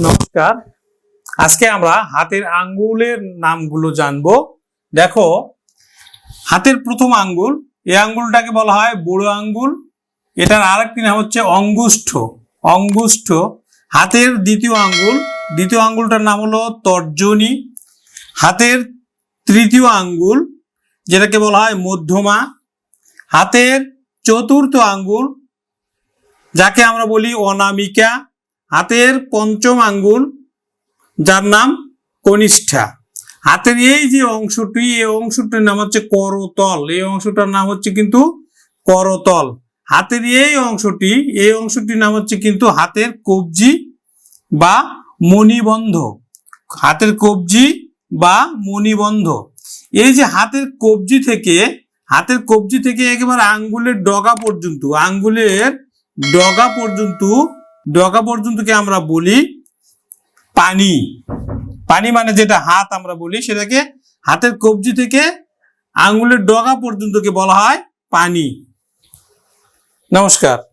নমস্কার। আজকে আমরা হাতের আঙ্গুলের নামগুলো জানব। দেখো, হাতের প্রথম আঙ্গুল, এই আঙ্গুলটাকে বলা হয় বুড়ো আঙ্গুল। এটার আরেকটি নাম হচ্ছে অঙ্গুষ্ঠ। অঙ্গুষ্ঠ, হাতের দ্বিতীয় আঙ্গুল। দ্বিতীয় আঙ্গুলটার নাম হলো তর্জনী। হাতের তৃতীয় আঙ্গুল, যেটাকে বলা হয় মধ্যমা। হাতের চতুর্থ আঙ্গুল, যাকে আমরা বলি অনামিকা। হাতের পঞ্চম আঙ্গুল, যার নাম কনিষ্ঠা। হাতের এই যে অংশটি, এই অংশটির নাম হচ্ছে করতল। এই অংশটার নাম হচ্ছে কিন্তু করতল। হাতের এই অংশটি, এই অংশটির নাম হচ্ছে কিন্তু হাতের কবজি বা মণিবন্ধ। হাতের কবজি বা মণিবন্ধ। এই যে হাতের কবজি থেকে, হাতের কবজি থেকে একেবারে আঙ্গুলের ডগা পর্যন্ত, আঙ্গুলের ডগা পর্যন্ত ডগা পর্যন্তকে আমরা বলি পানি। পানি মানে যেটা হাত আমরা বলি, সেটাকে হাতের কবজি থেকে আঙ্গুলের ডগা পর্যন্তকে বলা হয় পানি। নমস্কার।